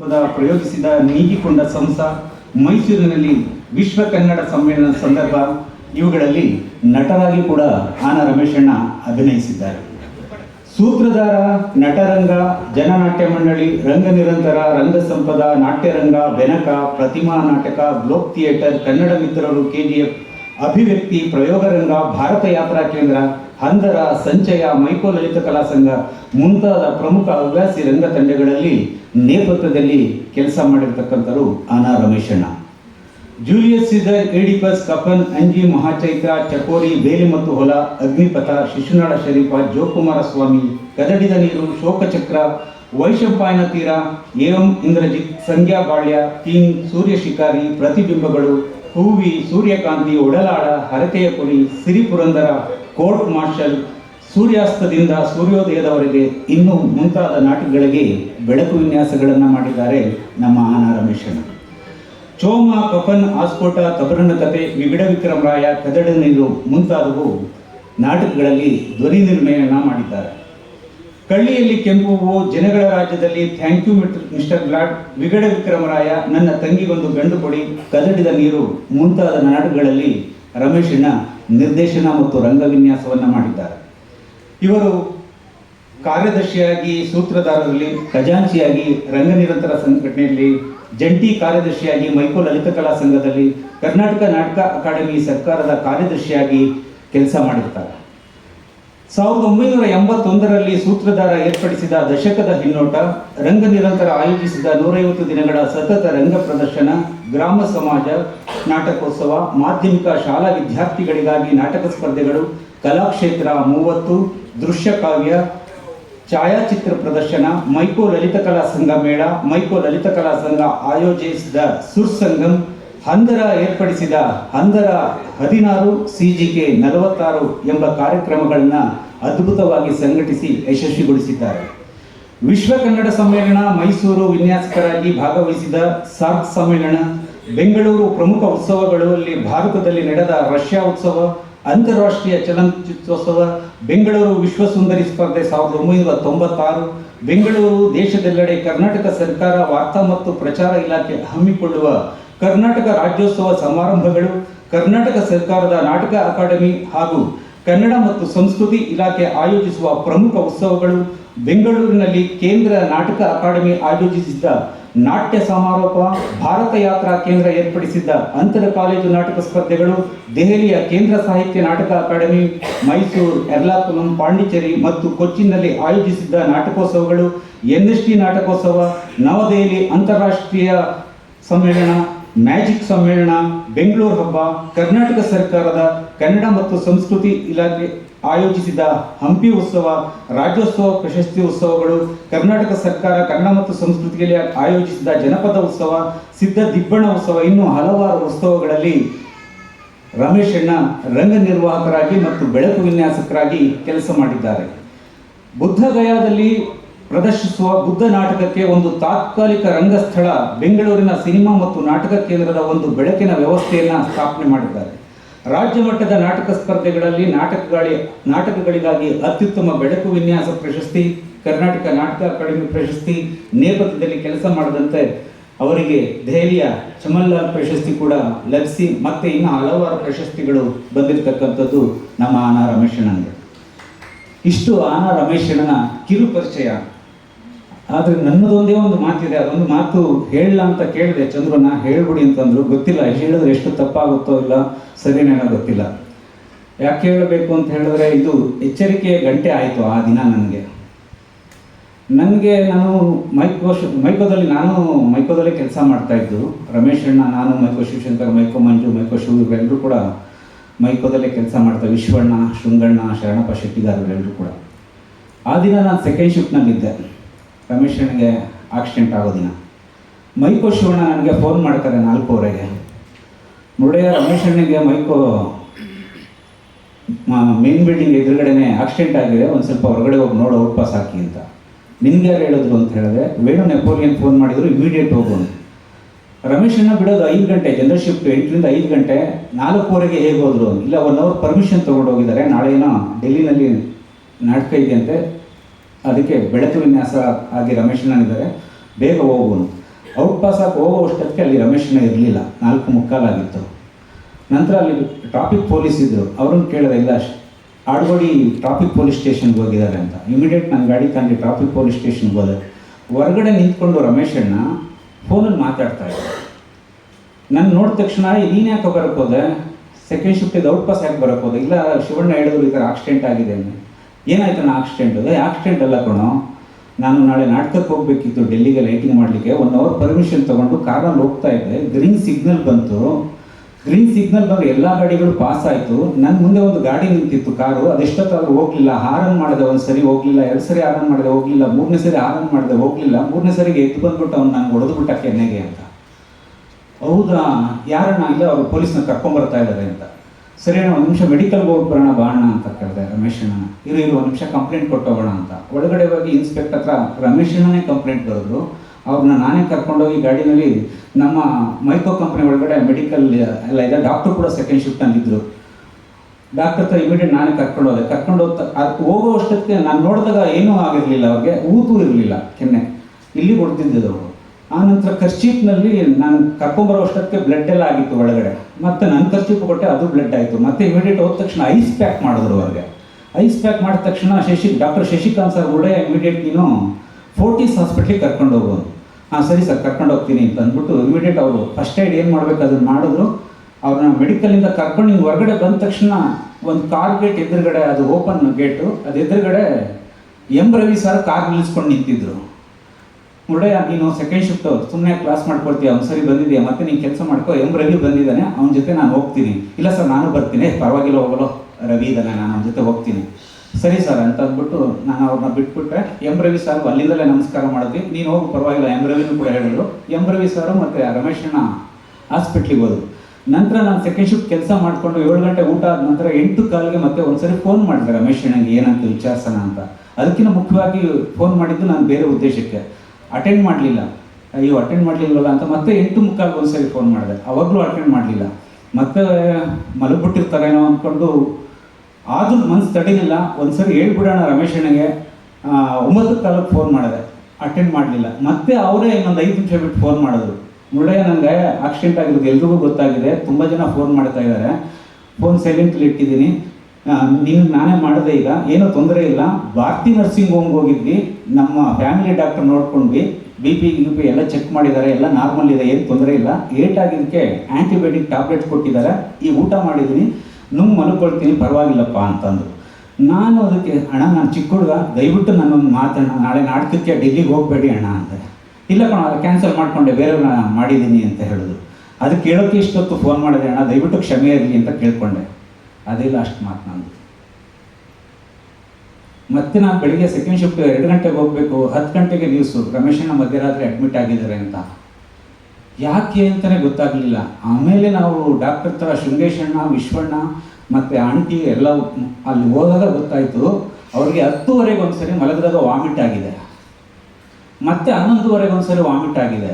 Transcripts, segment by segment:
ಪ್ರಯೋಗಿಸಿದ ನೀಗಿಕೊಂಡ ಸಂಸ ಮೈಸೂರಿನಲ್ಲಿ ವಿಶ್ವ ಕನ್ನಡ ಸಮ್ಮೇಳನ ಸಂದರ್ಭ, ಇವುಗಳಲ್ಲಿ ನಟರಾಗಿ ಕೂಡ ಆನ ರಮೇಶಣ್ಣ ಅಭಿನಯಿಸಿದ್ದಾರೆ. ಸೂತ್ರಧಾರ, ನಟರಂಗ, ಜನನಾಟ್ಯ ಮಂಡಳಿ, ರಂಗ ನಿರಂತರ, ರಂಗ ಸಂಪದ, ನಾಟ್ಯರಂಗ, ಬೆನಕ, ಪ್ರತಿಮಾ ನಾಟಕ ಗ್ಲೋಬ್ ಥಿಯೇಟರ್, ಕನ್ನಡ ಮಿತ್ರರು, ಕೆಜಿಎಫ್, ಅಭಿವ್ಯಕ್ತಿ, ಪ್ರಯೋಗರಂಗ, ಭಾರತ ಯಾತ್ರಾ ಕೇಂದ್ರ ಹಂದರ ಸಂಚಯ ಮೈಕೋ ಲಲಿತ ಕಲಾ ಸಂಘ ಮುಂತಾದ ಪ್ರಮುಖ ಹವ್ಯಾಸಿ ರಂಗ ತಂಡಗಳಲ್ಲಿ ನೇಪಥ್ಯದಲ್ಲಿ ಕೆಲಸ ಮಾಡಿರ್ತಕ್ಕಂಥರು ಅನಾ ರಮೇಶಣ್ಣ. ಜೂಲಿಯಸ್ ಸೀಸರ್ ಎಡಿಪಸ್ ಕಫನ್, ಅಂಜಿ, ಮಹಾಚೈತ್ರ, ಚಕೋರಿ, ಬೇಲಿ ಮತ್ತು ಹೊಲ, ಅಗ್ನಿಪಥ, ಶಿಶುನಾಳ ಶರೀಫ, ಜೋಕುಮಾರ ಸ್ವಾಮಿ, ಕದಡಿದ ನೀರು, ಶೋಕಚಕ್ರ, ವೈಶಂಪಾಯನ ತೀರ ಏಂ ಇಂದ್ರಜಿತ್, ಸಂಧ್ಯಾ ಬಾಳ್ಯ, ಕಿಂಗ್ ಸೂರ್ಯ ಶಿಕಾರಿ ಪ್ರತಿಬಿಂಬಗಳು ಹೂವಿ ಸೂರ್ಯಕಾಂತಿ ಒಡಲಾಡ ಹರಕೆಯ ಕುರಿ ಸಿರಿಪುರಂದರ ಕೋರ್ಟ್ ಮಾರ್ಷಲ್ ಸೂರ್ಯಾಸ್ತದಿಂದ ಸೂರ್ಯೋದಯದವರೆಗೆ ಇನ್ನೂ ಮುಂತಾದ ನಾಟಕಗಳಿಗೆ ಬೆಳಕು ವಿನ್ಯಾಸಗಳನ್ನು ಮಾಡಿದ್ದಾರೆ ನಮ್ಮ ಆನ ರಮೇಶಣ್ಣ ಚೋಮ, ಕಫನ್, ಆಸ್ಫೋಟ ಕಬರನ ಕತೆ ವಿಗಡ ವಿಕ್ರಮರಾಯ ಕದಡ ನೀರು ಮುಂತಾದವು ನಾಟಕಗಳಲ್ಲಿ ಧ್ವನಿ ನಿರ್ಣಯನ ಮಾಡಿದ್ದಾರೆ. ಕಳ್ಳಿಯಲ್ಲಿ ಕೆಂಪು ಹೂವು ಜನಗಳ ರಾಜ್ಯದಲ್ಲಿ ಥ್ಯಾಂಕ್ ಯು ಮಿಸ್ಟರ್ ಬ್ಲಾಡ್ ವಿಗಡ ವಿಕ್ರಮರಾಯ, ನನ್ನ ತಂಗಿಗೊಂದು ಗಂಡು ಕೊಡಿ. ಕದಡಿದ ನೀರು ಮುಂತಾದ ನಾಟಕಗಳಲ್ಲಿ ರಮೇಶಣ್ಣ ನಿರ್ದೇಶನ ಮತ್ತು ರಂಗವಿನ್ಯಾಸವನ್ನು ಮಾಡಿದ್ದಾರೆ. ಇವರು ಕಾರ್ಯದರ್ಶಿಯಾಗಿ ಸೂತ್ರಧಾರರಲ್ಲಿ, ಖಜಾಂಚಿಯಾಗಿ ರಂಗ ನಿರಂತರ ಸಂಘಟನೆಯಲ್ಲಿ, ಜಂಟಿ ಕಾರ್ಯದರ್ಶಿಯಾಗಿ ಮೈಕೋ ಲಲಿತ ಕಲಾ ಸಂಘದಲ್ಲಿ, ಕರ್ನಾಟಕ ನಾಟಕ ಅಕಾಡೆಮಿ ಸರ್ಕಾರದ ಕಾರ್ಯದರ್ಶಿಯಾಗಿ ಕೆಲಸ ಮಾಡಿರ್ತಾರೆ. ಸಾವಿರದ ಒಂಬೈನೂರ ಎಂಬತ್ತೊಂದರಲ್ಲಿ ಸೂತ್ರಧಾರ ಏರ್ಪಡಿಸಿದ ದಶಕದ ಹಿನ್ನೋಟ ರಂಗ ನಿರಂತರ ಆಯೋಜಿಸಿದ ನೂರೈವತ್ತು ದಿನಗಳ ಸತತ ರಂಗ ಪ್ರದರ್ಶನ, ಗ್ರಾಮ ಸಮಾಜ, ನಾಟಕೋತ್ಸವ, ಮಾಧ್ಯಮಿಕ ಶಾಲಾ ವಿದ್ಯಾರ್ಥಿಗಳಿಗಾಗಿ ನಾಟಕ ಸ್ಪರ್ಧೆಗಳು, ಕಲಾಕ್ಷೇತ್ರ ಮೂವತ್ತು, ದೃಶ್ಯ ಕಾವ್ಯ, ಛಾಯಾಚಿತ್ರ ಪ್ರದರ್ಶನ, ಮೈಕೋ ಲಲಿತ ಕಲಾ ಸಂಘ ಮೇಳ, ಮೈಕೋ ಲಲಿತ ಕಲಾ ಸಂಘ ಆಯೋಜಿಸಿದ ಸುರ್ಸಂಗಂ, ಹಂದರ ಏರ್ಪಡಿಸಿದ ಹಂದರ ಹದಿನಾರು, ಸಿಜಿಕೆ ನಲವತ್ತಾರು ಎಂಬ ಕಾರ್ಯಕ್ರಮಗಳನ್ನು ಅದ್ಭುತವಾಗಿ ಸಂಘಟಿಸಿ ಯಶಸ್ವಿಗೊಳಿಸಿದ್ದಾರೆ. ವಿಶ್ವ ಕನ್ನಡ ಸಮ್ಮೇಳನ ಮೈಸೂರು ವಿನ್ಯಾಸಕರಾಗಿ ಭಾಗವಹಿಸಿದ ಸಾರ್ಕ್ ಸಮ್ಮೇಳನ, ಬೆಂಗಳೂರು ಪ್ರಮುಖ ಉತ್ಸವಗಳಲ್ಲಿ ಭಾರತದಲ್ಲಿ ನಡೆದ ರಷ್ಯಾ ಉತ್ಸವ, ಅಂತಾರಾಷ್ಟ್ರೀಯ ಚಲನಚಿತ್ರೋತ್ಸವ, ಬೆಂಗಳೂರು ವಿಶ್ವ ಸುಂದರಿ ಸ್ಪರ್ಧೆ ಸಾವಿರದ ಒಂಬೈನೂರ ತೊಂಬತ್ತಾರು, ಬೆಂಗಳೂರು ದೇಶದೆಲ್ಲೆಡೆ ಕರ್ನಾಟಕ ಸರ್ಕಾರ ವಾರ್ತಾ ಮತ್ತು ಪ್ರಚಾರ ಇಲಾಖೆ ಹಮ್ಮಿಕೊಳ್ಳುವ ಕರ್ನಾಟಕ ರಾಜ್ಯೋತ್ಸವ ಸಮಾರಂಭಗಳು, ಕರ್ನಾಟಕ ಸರ್ಕಾರದ ನಾಟಕ ಅಕಾಡೆಮಿ ಹಾಗೂ ಕನ್ನಡ ಮತ್ತು ಸಂಸ್ಕೃತಿ ಇಲಾಖೆ ಆಯೋಜಿಸುವ ಪ್ರಮುಖ ಉತ್ಸವಗಳು ಬೆಂಗಳೂರಿನಲ್ಲಿ ಕೇಂದ್ರ ನಾಟಕ ಅಕಾಡೆಮಿ ಆಯೋಜಿಸಿದ್ದ ನಾಟ್ಯ ಸಮಾರೋಪ, ಭಾರತ ಯಾತ್ರಾ ಕೇಂದ್ರ ಏರ್ಪಡಿಸಿದ್ದ ಅಂತರ ಕಾಲೇಜು ನಾಟಕ ಸ್ಪರ್ಧೆಗಳು, ದೆಹಲಿಯ ಕೇಂದ್ರ ಸಾಹಿತ್ಯ ನಾಟಕ ಅಕಾಡೆಮಿ, ಮೈಸೂರು, ಎರ್ಲಾಕುಲಂ, ಪಾಂಡಿಚೇರಿ ಮತ್ತು ಕೊಚ್ಚಿನಲ್ಲಿ ಆಯೋಜಿಸಿದ್ದ ನಾಟಕೋತ್ಸವಗಳು ಎನ್ಎಸ್ಟಿ ನಾಟಕೋತ್ಸವ, ನವದೆಹಲಿ ಅಂತಾರಾಷ್ಟ್ರೀಯ ಸಮ್ಮೇಳನ ಮ್ಯಾಜಿಕ್ ಸಮ್ಮೇಳನ, ಬೆಂಗಳೂರು ಹಬ್ಬ, ಕರ್ನಾಟಕ ಸರ್ಕಾರದ ಕನ್ನಡ ಮತ್ತು ಸಂಸ್ಕೃತಿ ಇಲಾಖೆ ಆಯೋಜಿಸಿದ ಹಂಪಿ ಉತ್ಸವ, ರಾಜ್ಯೋತ್ಸವ, ಪ್ರಶಸ್ತಿ ಉತ್ಸವಗಳು ಕರ್ನಾಟಕ ಸರ್ಕಾರ ಕನ್ನಡ ಮತ್ತು ಸಂಸ್ಕೃತಿಯಲ್ಲಿ ಆಯೋಜಿಸಿದ ಜನಪದ ಉತ್ಸವ, ಸಿದ್ಧ ದಿಬ್ಬಣ ಉತ್ಸವ, ಇನ್ನೂ ಹಲವಾರು ಉತ್ಸವಗಳಲ್ಲಿ ರಮೇಶಣ್ಣ ರಂಗ ನಿರ್ವಾಹಕರಾಗಿ ಮತ್ತು ಬೆಳಕು ವಿನ್ಯಾಸಕರಾಗಿ ಕೆಲಸ ಮಾಡಿದ್ದಾರೆ. ಬುದ್ಧಗಯಾದಲ್ಲಿ ಪ್ರದರ್ಶಿಸುವ ಬುದ್ಧ ನಾಟಕಕ್ಕೆ ಒಂದು ತಾತ್ಕಾಲಿಕ ರಂಗಸ್ಥಳ ಬೆಂಗಳೂರಿನ ಸಿನಿಮಾ ಮತ್ತು ನಾಟಕ ಕೇಂದ್ರದ ಒಂದು ಬೆಳಕಿನ ವ್ಯವಸ್ಥೆಯನ್ನು ಸ್ಥಾಪನೆ ಮಾಡಿದ್ದಾರೆ. ರಾಜ್ಯ ಮಟ್ಟದ ನಾಟಕ ಸ್ಪರ್ಧೆಗಳಲ್ಲಿ ನಾಟಕಗಳಿ ನಾಟಕಗಳಿಗಾಗಿ ಅತ್ಯುತ್ತಮ ಬೆಳಕು ವಿನ್ಯಾಸ ಪ್ರಶಸ್ತಿ, ಕರ್ನಾಟಕ ನಾಟಕ ಅಕಾಡೆಮಿ ಪ್ರಶಸ್ತಿ, ನೇಪಥ್ಯದಲ್ಲಿ ಕೆಲಸ ಮಾಡದಂತೆ ಅವರಿಗೆ ದೆಹಲಿಯ ಚಮನ್ಲಾಲ್ ಪ್ರಶಸ್ತಿ ಕೂಡ ಲಭಿಸಿ ಮತ್ತೆ ಇನ್ನು ಹಲವಾರು ಪ್ರಶಸ್ತಿಗಳು ಬಂದಿರತಕ್ಕಂಥದ್ದು ನಮ್ಮ ಆನಾ ರಮೇಶಣ್ಣನಿಗೆ ಇಷ್ಟು ಆನಾ ರಮೇಶಣ್ಣನ ಕಿರು ಪರಿಚಯ ಆದರೆ ನನ್ನದೊಂದೇ ಒಂದು ಮಾತಿದೆ, ಅದೊಂದು ಮಾತು ಹೇಳಲ್ಲ ಅಂತ ಕೇಳಿದೆ. ಚಂದ್ರನ ಹೇಳ್ಬಿಡಿ ಅಂತಂದ್ರು, ಗೊತ್ತಿಲ್ಲ, ಹೇಳಿದ್ರೆ ಎಷ್ಟು ತಪ್ಪಾಗುತ್ತೋ ಇಲ್ಲ ಸರಿನೇನೋ ಗೊತ್ತಿಲ್ಲ. ಯಾಕೆ ಹೇಳಬೇಕು ಅಂತ ಹೇಳಿದ್ರೆ, ಇದು ಎಚ್ಚರಿಕೆಯ ಗಂಟೆ ಆಯಿತು ಆ ದಿನ ನನಗೆ. ನನಗೆ ನಾನು ಮೈಕೋ ಮೈಕೋದಲ್ಲಿ ನಾನು, ಮೈಕೋದಲ್ಲಿ ಕೆಲಸ ಮಾಡ್ತಾ ಇದ್ದು. ರಮೇಶ್ ಅಣ್ಣ, ನಾನು, ಮೈಕೋ ಶಿವಶಂಕರ್, ಮೈಕೋ ಮಂಜು, ಮೈಕೋ ಶಿವ ಇವರೆಲ್ಲರೂ ಕೂಡ ಮೈಕೋದಲ್ಲೇ ಕೆಲಸ ಮಾಡ್ತಾ, ವಿಶ್ವಣ್ಣ, ಶೃಂಗಣ್ಣ, ಶರಣಪ್ಪ ಶೆಟ್ಟಿಗಾರ್ ಇವರೆಲ್ಲರೂ ಕೂಡ. ಆ ದಿನ ನಾನು ಸೆಕೆಂಡ್ ಶಿಫ್ಟ್ನಲ್ಲಿದ್ದೆ ಅಣ್ಣಗೆ ಆಕ್ಸಿಡೆಂಟ್ ಆಗೋ ದಿನ. ಮೈಕೋ ಶಿವಣ್ಣ ನನಗೆ ಫೋನ್ ಮಾಡ್ತಾರೆ ನಾಲ್ಕೂವರೆಗೆ. ಮುರುಡೆಯ ರಮೇಶ್ ಅಣ್ಣಗೆ ಮೈಕೋ ಮೇನ್ ಬಿಲ್ಡಿಂಗ್ ಎದುರುಗಡೆನೆ ಆಕ್ಸಿಡೆಂಟ್ ಆಗಿದೆ, ಒಂದು ಸ್ವಲ್ಪ ಹೊರಗಡೆ ಹೋಗಿ ನೋಡು, ಔಟ್ ಪಾಸ್ ಹಾಕಿ ಅಂತ. ನಿನ್ಗೆ ಯಾರು ಹೇಳಿದ್ರು ಅಂತ ಹೇಳಿದ್ರೆ ವೇಣು, ನೆಪೋಲಿಯನ್ ಫೋನ್ ಮಾಡಿದ್ರು, ಇಮಿಡಿಯೇಟ್ ಹೋಗೋಣ ಅಂತ. ರಮೇಶ್ ಅಣ್ಣ ಬಿಡೋದು ಐದು ಗಂಟೆ, ಜನರಲ್ ಶಿಫ್ಟ್ ಎಂಟರಿಂದ ಐದು ಗಂಟೆ, ನಾಲ್ಕೂವರೆಗೆ ಹೇಗೆ ಹೋದ್ರು? ಇಲ್ಲ ಒನ್ ಅವರ್ ಪರ್ಮಿಷನ್ ತೊಗೊಂಡು ಹೋಗಿದ್ದಾರೆ ನಾಳೆ ಏನೋ ಡೆಲ್ಲಿನಲ್ಲಿ ನಾಟಕ ಇದೆಯಂತೆ ಅದಕ್ಕೆ ಬೆಳಕು ವಿನ್ಯಾಸ ಆಗಿ ರಮೇಶ್ ಇದ್ದಾರೆ. ಬೇಗ ಹೋಗೋನು ಔಟ್ ಪಾಸ್ ಆಗಿ ಹೋಗೋ ಅಷ್ಟೊತ್ತಿಗೆ ಅಲ್ಲಿ ರಮೇಶಣ್ಣ ಇರಲಿಲ್ಲ. ನಾಲ್ಕು ಮುಕ್ಕಾಲಾಗಿತ್ತು ನಂತರ ಅಲ್ಲಿ ಟ್ರಾಫಿಕ್ ಪೊಲೀಸ್ ಇದ್ದರು ಅವ್ರನ್ನ ಕೇಳಿದೆ, ಇಲ್ಲ ಆಡುಗೋಡಿ ಟ್ರಾಫಿಕ್ ಪೊಲೀಸ್ ಸ್ಟೇಷನ್ಗೆ ಹೋಗಿದ್ದಾರೆ ಅಂತ. ಇಮಿಡಿಯೇಟ್ ನನ್ನ ಗಾಡಿ ತಂದು ಟ್ರಾಫಿಕ್ ಪೊಲೀಸ್ ಸ್ಟೇಷನ್ಗೆ ಹೋದೆ. ಹೊರಗಡೆ ನಿಂತ್ಕೊಂಡು ರಮೇಶಣ್ಣ ಫೋನಲ್ಲಿ ಮಾತಾಡ್ತಾ ಇದ್ದ ನಾನು ನೋಡಿದ ತಕ್ಷಣ ನೀನು ಯಾಕೆ ಬರೋಕ್ಕೋದೆ ಹೋದೆ? ಸೆಕೆಂಡ್ ಶಿಫ್ಟಿಗೆ ಔಟ್ ಪಾಸ್ ಯಾಕೆ ಬರೋಕ್ಕೋದೆ ಹೋದೆ? ಇಲ್ಲ, ಶಿವಣ್ಣ ಹೇಳಿದ್ರು ಈ ಥರ ಆಕ್ಸಿಡೆಂಟ್ ಆಗಿದೆ ಅಂತ ಏನಾಯ್ತು ನಾ ಆಕ್ಸಿಡೆಂಟ್ ಅದೇ ಆಕ್ಸಿಡೆಂಟ್ ಅಲ್ಲ ಕಣೋ, ನಾನು ನಾಳೆ ನಾಟಕಕ್ಕೆ ಹೋಗಬೇಕಿತ್ತು, ಡೆಲ್ಲಿಗೆ ಲೈಟಿಂಗ್ ಮಾಡಲಿಕ್ಕೆ. ಒನ್ ಅವರ್ ಪರ್ಮಿಷನ್ ತೊಗೊಂಡು ಕಾರಲ್ಲಿ ಹೋಗ್ತಾ ಇದ್ದೆ. ಗ್ರೀನ್ ಸಿಗ್ನಲ್ ಬಂತು. ಗ್ರೀನ್ ಸಿಗ್ನಲ್ ಬಂದು ಎಲ್ಲ ಗಾಡಿಗಳು ಪಾಸ್ ಆಯಿತು. ನನ್ನ ಮುಂದೆ ಒಂದು ಗಾಡಿ ನಿಂತಿತ್ತು ಕಾರು. ಅದೆಷ್ಟೊತ್ತಾದ್ರೂ ಹೋಗಲಿಲ್ಲ. ಹಾರನ್ ಮಾಡಿದೆ ಒಂದು ಸರಿ ಹೋಗಲಿಲ್ಲ. ಎರಡು ಸರಿ ಹಾರನ್ ಮಾಡಿದೆ ಹೋಗಲಿಲ್ಲ. ಮೂರನೇ ಸರಿ ಹಾರನ್ ಮಾಡಿದೆ ಹೋಗಲಿಲ್ಲ. ಮೂರನೇ ಸರಿಗೆ ಎದ್ದು ಬಂದ್ಬಿಟ್ಟು ಅವ್ನು ನಾನು ಹೊಡೆದ್ಬಿಟ್ಟ ಕೆನ್ನೆಗೆ ಅಂತ. ಹೌದಾ? ಯಾರನ್ನ ಇಲ್ಲ ಅವರು ಪೊಲೀಸ್ನ ಕರ್ಕೊಂಬರ್ತಾ ಇದ್ದಾರೆ ಅಂತ. ಸರಿ ಒಂದು ನಿಮಿಷ ಮೆಡಿಕಲ್ಗೆ ಹೋಗಿ ಬರೋಣ ಬಾಣ ಅಂತ ಕೇಳಿದೆ ರಮೇಶ್ ಅಣ್ಣ ಇರು ಇರು, ಒಂದು ನಿಮಿಷ ಕಂಪ್ಲೇಂಟ್ ಕೊಟ್ಟೋಗೋಣ ಅಂತ. ಒಳಗಡೆ ಹೋಗಿ ಇನ್ಸ್ಪೆಕ್ಟರ್ ಹತ್ರ ರಮೇಶ್ ಕಂಪ್ಲೇಂಟ್ ಬರೆದ್ರು. ಅವ್ರನ್ನ ನಾನೇ ಕರ್ಕೊಂಡೋಗಿ ಗಾಡಿನಲ್ಲಿ ನಮ್ಮ ಮೈಕೋ ಕಂಪ್ನಿ ಒಳಗಡೆ ಮೆಡಿಕಲ್ ಎಲ್ಲ ಇದೆ. ಡಾಕ್ಟರ್ ಕೂಡ ಸೆಕೆಂಡ್ ಶಿಫ್ಟ್ ಇದ್ದರು ಡಾಕ್ಟರ್ ಹತ್ರ ಇಮಿಡಿಯೇಟ್ ನಾನೇ ಕರ್ಕೊಂಡು ಹೋದೆ. ಕರ್ಕೊಂಡು ಹೋಗ್ತಾ ಹೋಗೋ ಅಷ್ಟೊತ್ತಿಗೆ ನಾನು ನೋಡಿದಾಗ ಏನೂ ಆಗಿರಲಿಲ್ಲ ಅವ್ರಿಗೆ, ಊತೂ ಇರಲಿಲ್ಲ ಕೆನ್ನೆ. ಇಲ್ಲಿ ಹೊಡ್ತಿದ್ದಿದ್ದು ಅವರು. ಆನಂತರ ಖರ್ಚೀಪ್ನಲ್ಲಿ ನಾನು ಕರ್ಕೊಂಬರೋ ಅಷ್ಟೊತ್ತಿಗೆ ಬ್ಲಡ್ ಎಲ್ಲ ಆಗಿತ್ತು ಒಳಗಡೆ. ಮತ್ತೆ ನನ್ನ ಖರ್ಚೀಪ್ ಕೊಟ್ಟೆ, ಅದು ಬ್ಲಡ್ ಆಯಿತು. ಮತ್ತೆ ಇಮಿಡಿಯೇಟ್ ಹೋದ ತಕ್ಷಣ ಐಸ್ ಪ್ಯಾಕ್ ಮಾಡಿದ್ರು ಅವ್ರಿಗೆ. ಐಸ್ ಪ್ಯಾಕ್ ಮಾಡಿದ ತಕ್ಷಣ ಶಶಿ ಡಾಕ್ಟರ್ ಶಶಿಕಾಂತ್ ಸರ್ ಕೂಡ ಇಮಿಡಿಯೇಟ್ ನೀನು ಫೋರ್ಟೀಸ್ ಹಾಸ್ಪಿಟ್ಲಿಗೆ ಕರ್ಕೊಂಡು ಹೋಗೋದು ಹಾಂ, ಸರಿ ಸರ್, ಕರ್ಕೊಂಡು ಹೋಗ್ತೀನಿ ಅಂತ ಅಂದ್ಬಿಟ್ಟು ಇಮಿಡಿಯೇಟ್ ಅವರು ಫಸ್ಟ್ ಏಡ್ ಏನು ಮಾಡ್ಬೇಕು ಅದನ್ನು ಮಾಡಿದ್ರು. ಅವ್ರನ್ನ ಮೆಡಿಕಲಿಂದ ಕರ್ಕೊಂಡು ಹಿಂಗೆ ಹೊರಗಡೆ ಬಂದ ತಕ್ಷಣ ಒಂದು ಕಾರ್ ಗೇಟ್ ಎದುರುಗಡೆ, ಅದು ಓಪನ್ ಗೇಟು ಅದು ಎದುರುಗಡೆ ಎಂ ರವಿ ಸರ್ ಕಾರ್ ನಿಲ್ಲಿಸ್ಕೊಂಡು ನಿಂತಿದ್ರು. ಮುರಡಯ್ಯ ನೀನು ಸೆಕೆಂಡ್ ಶಿಫ್ಟ್ ಸುಮ್ಮನೆ ಕ್ಲಾಸ್ ಮಾಡ್ಕೊಳ್ತೀಯ ಅವ್ನು ಸರಿ ಬಂದಿದೆಯಾ, ಮತ್ತೆ ನೀನು ಕೆಲಸ ಮಾಡ್ಕೋ ಎಂ ರವಿ ಬಂದಿದ್ದಾನೆ, ಅವನ ಜೊತೆ ನಾನು ಹೋಗ್ತೀನಿ. ಇಲ್ಲ ಸರ್, ನಾನು ಬರ್ತೀನಿ. ಪರವಾಗಿಲ್ಲ ಹೋಗಲು ರವಿ ಇದ್ದಾನೆ, ನಾನು ಅವನ ಜೊತೆ ಹೋಗ್ತೀನಿ. ಸರಿ ಸರ್ ಅಂತ ಅಂದ್ಬಿಟ್ಟು ನಾನು ಅವ್ರನ್ನ ಬಿಟ್ಬಿಟ್ರೆ ಎಂ ರವಿ ಸರ್ ಅಲ್ಲಿಂದಲೇ ನಮಸ್ಕಾರ ಮಾಡಿದ್ವಿ. ನೀನು ಹೋಗು, ಪರವಾಗಿಲ್ಲ ಎಂ ರವಿನೂ ಕೂಡ ಹೇಳಿದ್ರು. ಎಂ ರವಿ ಸರ್ ಮತ್ತು ರಮೇಶಣ್ಣ ಹಾಸ್ಪಿಟ್ಲಿಗೆ ಹೋದ್ರು. ನಂತರ ನಾನು ಸೆಕೆಂಡ್ ಶಿಫ್ಟ್ ಕೆಲಸ ಮಾಡಿಕೊಂಡು ಏಳು ಗಂಟೆ ಊಟ ಆದ ನಂತರ ಎಂಟು ಕಾಲಿಗೆ ಮತ್ತೆ ಒಂದ್ಸರಿ ಫೋನ್ ಮಾಡಿದೆ, ರಮೇಶ್ ಅಣ್ಣಗೆ ಏನಂತ ವಿಚಾರಿಸೋಣ ಅಂತ. ಅದಕ್ಕಿಂತ ಮುಖ್ಯವಾಗಿ ಫೋನ್ ಮಾಡಿದ್ದು ನಾನು ಬೇರೆ ಉದ್ದೇಶಕ್ಕೆ. ಅಟೆಂಡ್ ಮಾಡಲಿಲ್ಲ. ಅಯ್ಯೋ ಅಟೆಂಡ್ ಮಾಡಲಿಲ್ವಲ್ಲ ಅಂತ ಮತ್ತೆ ಎಂಟು ಮುಕ್ಕಾಲ್ಗೆ ಒಂದ್ಸರಿ ಫೋನ್ ಮಾಡಿದೆ. ಅವಾಗಲೂ ಅಟೆಂಡ್ ಮಾಡಲಿಲ್ಲ. ಮತ್ತೆ ಮಲಗ್ಬಿಟ್ಟಿರ್ತಾರೇನೋ ಅಂದ್ಕೊಂಡು ಆದರೂ ಮನ್ಸು ತಡಿಲಿಲ್ಲ. ಒಂದ್ಸರಿ ಹೇಳ್ಬಿಡೋಣ ರಮೇಶ್ ಅಣ್ಣಗೆ. ಒಂಬತ್ತು ಕಾಲಕ್ಕೆ ಫೋನ್ ಮಾಡಿದೆ. ಅಟೆಂಡ್ ಮಾಡಲಿಲ್ಲ. ಮತ್ತೆ ಅವರೇ ಇನ್ನೊಂದು ಐದು ನಿಮಿಷ ಬಿಟ್ಟು ಫೋನ್ ಮಾಡಿದ್ರು. ಮುಳ್ಳೆ ನನಗೆ ಆಕ್ಸಿಡೆಂಟ್ ಆಗಿರೋದು ಎಲ್ರಿಗೂ ಗೊತ್ತಾಗಿದೆ. ತುಂಬ ಜನ ಫೋನ್ ಮಾಡ್ತಾ ಇದ್ದಾರೆ. ಫೋನ್ ಸೈಲೆಂಟ್ಲಿ ಇಟ್ಟಿದ್ದೀನಿ. ನಿನ್ಗೆ ನಾನೇ ಮಾಡಿದೆ ಈಗ, ಏನೂ ತೊಂದರೆ ಇಲ್ಲ. ಭಾರತಿ ನರ್ಸಿಂಗ್ ಹೋಮ್ಗೆ ಹೋಗಿದ್ವಿ. ನಮ್ಮ ಫ್ಯಾಮಿಲಿ ಡಾಕ್ಟರ್ ನೋಡ್ಕೊಂಡ್ವಿ. ಬಿ ಪಿ ಯು ಪಿ ಎಲ್ಲ ಚೆಕ್ ಮಾಡಿದ್ದಾರೆ. ಎಲ್ಲ ನಾರ್ಮಲ್ ಇದೆ, ಏನು ತೊಂದರೆ ಇಲ್ಲ. ಏಟ್ ಆಗಿದ್ದಕ್ಕೆ ಆ್ಯಂಟಿಬಯೋಟಿಕ್ ಟ್ಯಾಬ್ಲೆಟ್ಸ್ ಕೊಟ್ಟಿದ್ದಾರೆ. ಈ ಊಟ ಮಾಡಿದ್ದೀನಿ. ನುಂಗ್ ಮಲ್ಕೊಳ್ತೀನಿ, ಪರವಾಗಿಲ್ಲಪ್ಪ ಅಂತಂದು ನಾನು ಅದಕ್ಕೆ, ಅಣ್ಣ, ನಾನು ಚಿಕ್ಕ ಹುಡುಗ. ದಯವಿಟ್ಟು ನನ್ನೊಂದು ಮಾತಣ್ಣ ನಾಳೆ ನಾಟಕಕ್ಕೆ ಡೆಲ್ಲಿಗೆ ಹೋಗಬೇಡಿ ಅಣ್ಣ ಅಂತ ಇಲ್ಲ ಕಣ ಅದು ಕ್ಯಾನ್ಸಲ್ ಮಾಡಿಕೊಂಡೆ. ಬೇರೆ ಮಾಡಿದ್ದೀನಿ, ಅಂತ ಹೇಳಿದ್ರು. ಅದು ಕೇಳೋಕ್ಕೆ ಇಷ್ಟೊತ್ತು ಫೋನ್ ಮಾಡಿದೆ, ಅಣ್ಣ, ದಯವಿಟ್ಟು ಕ್ಷಮೆ ಇರಲಿ, ಅಂತ ಕೇಳ್ಕೊಂಡೆ. ಅದೇ ಲಾಸ್ಟ್ ಮಾತು ನಂದು. ಮತ್ತೆ ನಾನು ಬೆಳಿಗ್ಗೆ ಸೆಕೆಂಡ್ ಶಿಫ್ಟ್ ಎರಡು ಗಂಟೆಗೆ ಹೋಗಬೇಕು, ಹತ್ತು ಗಂಟೆಗೆ ನ್ಯೂಸು ರಮೇಶಣ್ಣ ಮಧ್ಯರಾತ್ರಿ ಅಡ್ಮಿಟ್ ಆಗಿದ್ದಾರೆ ಅಂತ. ಯಾಕೆ ಅಂತಲೇ ಗೊತ್ತಾಗಲಿಲ್ಲ. ಆಮೇಲೆ ನಾವು ಡಾಕ್ಟರ್ ಹತ್ರ ಶೃಂಗೇಶಣ್ಣ ವಿಶ್ವಣ್ಣ ಮತ್ತು ಆಂಟಿ ಎಲ್ಲ ಅಲ್ಲಿ ಹೋದಾಗ ಗೊತ್ತಾಯಿತು, ಅವ್ರಿಗೆ ಹತ್ತುವರೆಗೆ ಒಂದ್ಸರಿ ಮಲಗಿದಾಗ ವಾಮಿಟ್ ಆಗಿದೆ. ಮತ್ತೆ ಹನ್ನೊಂದುವರೆಗೆ ಒಂದ್ಸರಿ ವಾಮಿಟ್ ಆಗಿದೆ.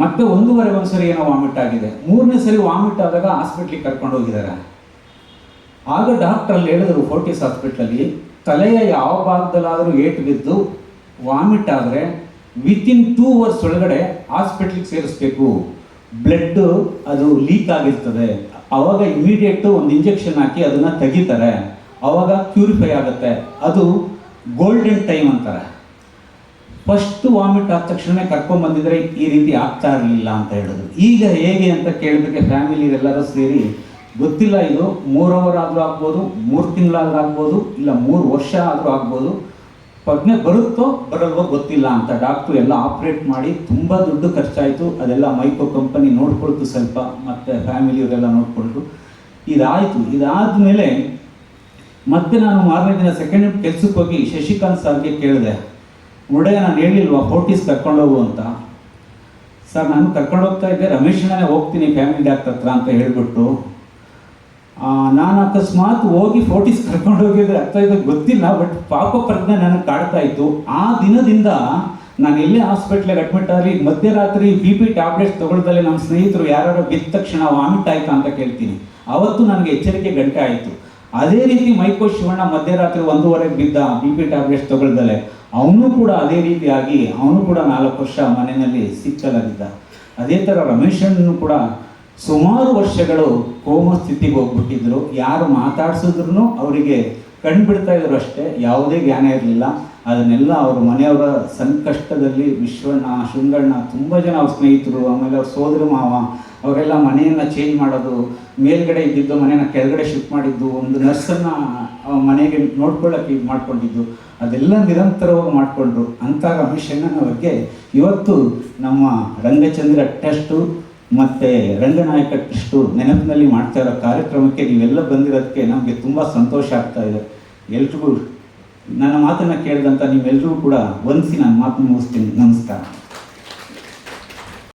ಮತ್ತೆ ಒಂದೂವರೆಗೆ ಒಂದ್ಸರಿ ಏನೋ ವಾಮಿಟ್ ಆಗಿದೆ. ಮೂರನೇ ಸರಿ ವಾಮಿಟ್ ಆದಾಗ ಹಾಸ್ಪಿಟ್ಲಿಗೆ ಕರ್ಕೊಂಡು ಹೋಗಿದ್ದಾರೆ. ಆಗ ಡಾಕ್ಟರ್ ಅಲ್ಲಿ ಹೇಳಿದ್ರು ಫೋರ್ಟಿಸ್ ಹಾಸ್ಪಿಟ್ಲಲ್ಲಿ ತಲೆಯ ಯಾವ ಭಾಗದಲ್ಲಾದರೂ ಏಟು ಬಿದ್ದು ವಾಮಿಟ್ ಆದರೆ ವಿತಿನ್ ಟೂ ಅವರ್ಸ್ ಒಳಗಡೆ ಹಾಸ್ಪಿಟ್ಲಿಗೆ ಸೇರಿಸ್ಬೇಕು. ಬ್ಲಡ್ ಅದು ಲೀಕ್ ಆಗಿರ್ತದೆ. ಅವಾಗ ಇಮಿಡಿಯೇಟು ಒಂದು ಇಂಜೆಕ್ಷನ್ ಹಾಕಿ ಅದನ್ನು ತೆಗಿತಾರೆ. ಅವಾಗ ಪ್ಯೂರಿಫೈ ಆಗುತ್ತೆ. ಅದು ಗೋಲ್ಡನ್ ಟೈಮ್ ಅಂತಾರೆ. ಫಸ್ಟ್ ವಾಮಿಟ್ ಆದ ತಕ್ಷಣ ಕರ್ಕೊಂಡ್ ಬಂದಿದ್ರೆ ಈ ರೀತಿ ಆಗ್ತಾ ಇರಲಿಲ್ಲ ಅಂತ ಹೇಳಿದ್ರು. ಈಗ ಹೇಗೆ ಅಂತ ಕೇಳಿದಕ್ಕೆ ಫ್ಯಾಮಿಲಿ ಎಲ್ಲರೂ ಸೇರಿ ಗೊತ್ತಿಲ್ಲ ಇದು ಮೂರು ಅವರ್ ಆದರೂ ಆಗ್ಬೋದು, ಮೂರು ತಿಂಗಳಾದ್ರೂ ಆಗ್ಬೋದು, ಇಲ್ಲ ಮೂರು ವರ್ಷ ಆದರೂ ಆಗ್ಬೋದು. ಪ್ರಜ್ಞೆ ಬರುತ್ತೋ ಬರಲ್ವೋ ಗೊತ್ತಿಲ್ಲ ಅಂತ ಡಾಕ್ಟ್ರು ಎಲ್ಲ ಆಪ್ರೇಟ್ ಮಾಡಿ ತುಂಬ ದುಡ್ಡು ಖರ್ಚಾಯಿತು. ಅದೆಲ್ಲ ಮೈಕ್ರೋ ಕಂಪನಿ ನೋಡ್ಕೊಳ್ತು ಸ್ವಲ್ಪ, ಮತ್ತು ಫ್ಯಾಮಿಲಿಯವರೆಲ್ಲ ನೋಡಿಕೊಂಡ್ರು ಇದಾಯಿತು. ಇದಾದ ಮೇಲೆ ಮತ್ತೆ ನಾನು ಮಾರನೇ ದಿನ ಸೆಕೆಂಡ್ ಕೆಲ್ಸಕ್ಕೆ ಹೋಗಿ ಶಶಿಕಾಂತ್ ಸರ್ಗೆ ಕೇಳಿದೆ. ಮುರಡಯ್ಯ, ನಾನು ಹೇಳಿಲ್ವಾ ಫೋಟೀಸ್ ಕರ್ಕೊಂಡೋಗು ಅಂತ. ಸರ್, ನಾನು ಕರ್ಕೊಂಡೋಗ್ತಾ ಇದ್ದೆ. ರಮೇಶ್ ನಾನೇ ಹೋಗ್ತೀನಿ, ಫ್ಯಾಮಿಲಿ ಡಾಕ್ಟರ್ ಹತ್ರ ಅಂತ ಹೇಳ್ಬಿಟ್ಟು. ನಾನು ಅಕಸ್ಮಾತ್ ಹೋಗಿ ಫೋಟೀಸ್ ಕರ್ಕೊಂಡು ಹೋಗಿದ್ರೆ ಅರ್ಥ ಇದ್ದಾಗ ಗೊತ್ತಿಲ್ಲ ಬಟ್ ಪಾಪ ಪ್ರಜ್ಞೆ ನನಗೆ ಕಾಡ್ತಾ ಇತ್ತು. ಆ ದಿನದಿಂದ ನಾನು ಎಲ್ಲೇ ಹಾಸ್ಪಿಟ್ಲಿಗೆ ಅಡ್ಮಿಟ್ ಆಗಲಿ ಮಧ್ಯರಾತ್ರಿ ಬಿ ಪಿ ಟ್ಯಾಬ್ಲೆಟ್ಸ್ ತೊಗೊಳ್ದಲ್ಲೇ ನಮ್ಮ ಸ್ನೇಹಿತರು ಯಾರು ಬಿದ್ದ ತಕ್ಷಣ ವಾಮಿಟ್ ಆಯ್ತಾ ಅಂತ ಕೇಳ್ತೀನಿ. ಅವತ್ತು ನನಗೆ ಎಚ್ಚರಿಕೆ ಗಂಟೆ ಆಯಿತು. ಅದೇ ರೀತಿ ಮೈಕೋ ಶಿವಣ್ಣ ಮಧ್ಯರಾತ್ರಿ ಒಂದೂವರೆಗೆ ಬಿದ್ದ ಬಿ ಪಿ ಟ್ಯಾಬ್ಲೆಟ್ಸ್ ತೊಗೊಳ್ದಲೆ, ಅವನು ಕೂಡ ಅದೇ ರೀತಿಯಾಗಿ, ಅವನು ಕೂಡ ನಾಲ್ಕು ವರ್ಷ ಮನೆಯಲ್ಲಿ ಸಿಕ್ಕಲಾಗಿದ್ದ ಅದೇ ಥರ ರಮೇಶನ್ನು ಕೂಡ ಸುಮಾರು ವರ್ಷಗಳು ಕೋಮ ಸ್ಥಿತಿಗೆ ಹೋಗ್ಬಿಟ್ಟಿದ್ರು. ಯಾರು ಮಾತಾಡ್ಸಿದ್ರು ಅವರಿಗೆ ಕಣ್ಬಿಡ್ತಾ ಇದ್ರು ಅಷ್ಟೇ. ಯಾವುದೇ ಜ್ಞಾನ ಇರಲಿಲ್ಲ. ಅದನ್ನೆಲ್ಲ ಅವ್ರ ಮನೆಯವರ ಸಂಕಷ್ಟದಲ್ಲಿ ವಿಶ್ವಣ್ಣ ಶೃಂಗಣ್ಣ ತುಂಬ ಜನ ಅವ್ರ ಸ್ನೇಹಿತರು, ಆಮೇಲೆ ಅವ್ರ ಸೋದರ ಮಾವ, ಅವರೆಲ್ಲ ಮನೆಯನ್ನು ಚೇಂಜ್ ಮಾಡೋದು, ಮೇಲ್ಗಡೆ ಇದ್ದಿದ್ದು ಮನೆಯನ್ನು ಕೆಳಗಡೆ ಶಿಫ್ಟ್ ಮಾಡಿದ್ದು, ಒಂದು ನರ್ಸನ್ನು ಮನೆಗೆ ನೋಡ್ಕೊಳ್ಳೋಕೆ ಇದು ಮಾಡ್ಕೊಂಡಿದ್ದು, ಅದೆಲ್ಲ ನಿರಂತರವಾಗಿ ಮಾಡಿಕೊಂಡ್ರು. ಅಂಥ ಅಣ್ಣನ ಬಗ್ಗೆ ಇವತ್ತು ನಮ್ಮ ರಂಗಚಂದ್ರ ಟೆಸ್ಟು ಮತ್ತು ರಂಗನಾಯಕ ಟ್ರಸ್ಟು ನೆನಪಿನಲ್ಲಿ ಮಾಡ್ತಾ ಇರೋ ಕಾರ್ಯಕ್ರಮಕ್ಕೆ ನೀವೆಲ್ಲ ಬಂದಿರೋದಕ್ಕೆ ನಮಗೆ ತುಂಬ ಸಂತೋಷ ಆಗ್ತಾ ಇದೆ. ಎಲ್ರಿಗೂ ನನ್ನ ಮಾತನ್ನು ಕೇಳಿದಂಥ ನೀವೆಲ್ಲರೂ ಕೂಡ ವಂದಿಸಿ ನನ್ನ ಮಾತನ್ನು ಮುಗಿಸ್ತೀನಿ. ನಮಸ್ಕಾರ.